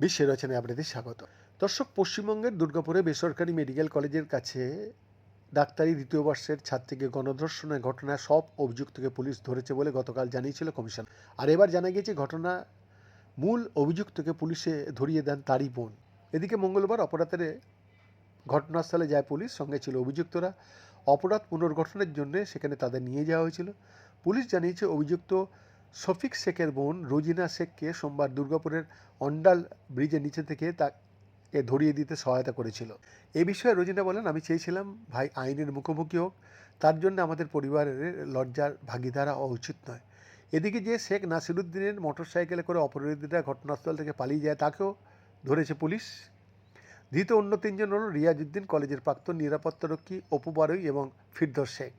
বিশ্বের রচনায় আপনাদের স্বাগত। দর্শক, পশ্চিমবঙ্গের দুর্গাপুরে বেসরকারি মেডিকেল কলেজের কাছে ডাক্তারি দ্বিতীয় বর্ষের ছাত্রীকে গণধর্ষণের ঘটনায় সব অভিযুক্তকে পুলিশ ধরেছে বলে গতকাল জানিয়েছিল কমিশন। আর এবার জানা গিয়েছে ঘটনা মূল অভিযুক্তকে পুলিশে ধরিয়ে দেন তারই বোন। এদিকে মঙ্গলবার অপরাধের ঘটনাস্থলে যায় পুলিশ, সঙ্গে ছিল অভিযুক্তরা। অপরাধ পুনর্গঠনের জন্য সেখানে তাদের নিয়ে যাওয়া হয়েছিল। পুলিশ জানিয়েছে, অভিযুক্ত শফিক শেখের বোন রোজিনা শেখকে সোমবার দুর্গাপুরের অন্ডাল ব্রিজের নিচে থেকে তাকে ধরিয়ে দিতে সহায়তা করেছিল। এ বিষয়ে রোজিনা বলেন, আমি চেয়েছিলাম, ভাই, আইনের মুখোমুখি হোক। তার জন্য আমাদের পরিবারের লজ্জার ভাগিদারা হওয়া উচিত নয়। এদিকে যে শেখ নাসিরুদ্দিনের মোটরসাইকেলে করে অপরাধীরা ঘটনাস্থল থেকে পালিয়ে যায়, তাকেও ধরেছে পুলিশ। ধৃত অন্য তিনজন হল রিয়াজউদ্দিন কলেজের প্রাক্তন নিরাপত্তারক্ষী, অপু বারুই এবং ফিরদর শেখ।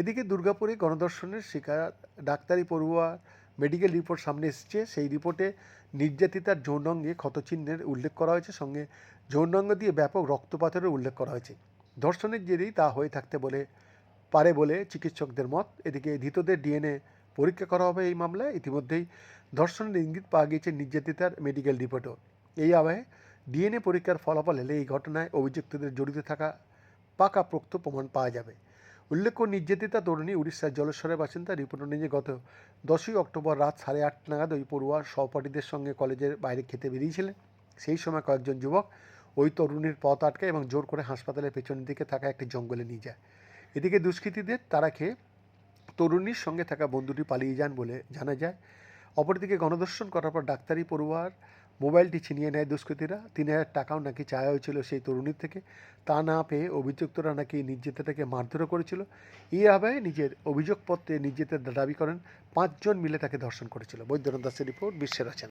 এদিকে দুর্গাপুরে গণধর্ষণের শিকার ডাক্তারি পড়ুয়া মেডিকেল রিপোর্ট সামনে এসেছে। সেই রিপোর্টে নির্যাতিতার যৌনাঙ্গে ক্ষতচিহ্নের উল্লেখ করা হয়েছে। সঙ্গে যৌনাঙ্গ দিয়ে ব্যাপক রক্তপাতেরও উল্লেখ করা হয়েছে। ধর্ষণের জেরেই তা হয়ে থাকতে বলে, পারে বলে চিকিৎসকদের মত। এদিকে ধৃতদের ডিএনএ পরীক্ষা করা হবে এই মামলায়। ইতিমধ্যেই ধর্ষণের ইঙ্গিত পাওয়া গিয়েছে নির্যাতিতার মেডিকেল রিপোর্টও। এই আবহে ডিএনএ পরীক্ষার ফলাফল এলে এই ঘটনায় অভিযুক্তদের জড়িত থাকা পাকা প্রক্ত প্রমাণ পাওয়া যাবে। উল্লেখ্য, নির্যাতিতা তরুণী উড়িষ্যার জলেশ্বরের বাসিন্দা রিপোর্ট অনুযায়ী গত দশই অক্টোবর রাত সাড়ে আট নাগাদ ওই পড়ুয়া সহপাঠীদের সঙ্গে কলেজের বাইরে খেতে বেরিয়েছিলেন। সেই সময় কয়েকজন যুবক ওই তরুণীর পথ আটকায় এবং জোর করে হাসপাতালের পেছনের দিকে থাকা একটি জঙ্গলে নিয়ে যায়। এদিকে দুষ্কৃতীদের তারা খেয়ে তরুণীর সঙ্গে থাকা বন্ধুটি পালিয়ে যান বলে জানা যায়। অপরদিকে গণদর্শন করার পর ডাক্তারি পড়ুয়ার মোবাইলটি ছিনিয়ে নেয় দুষ্কৃতীরা। তিন হাজার টাকাও নাকি চাওয়া হয়েছিল সেই তরুণীর থেকে। তা না পেয়ে অভিযুক্তরা নাকি নির্যাতিতাকে মারধরও করেছিল। এইভাবে নিজের অভিযোগপত্রে নির্যাতের দাবি করেন পাঁচজন মিলে তাকে ধর্ষণ করেছিল। বৈদ্যনাথ দাসের রিপোর্ট, বিশ্বের আছেন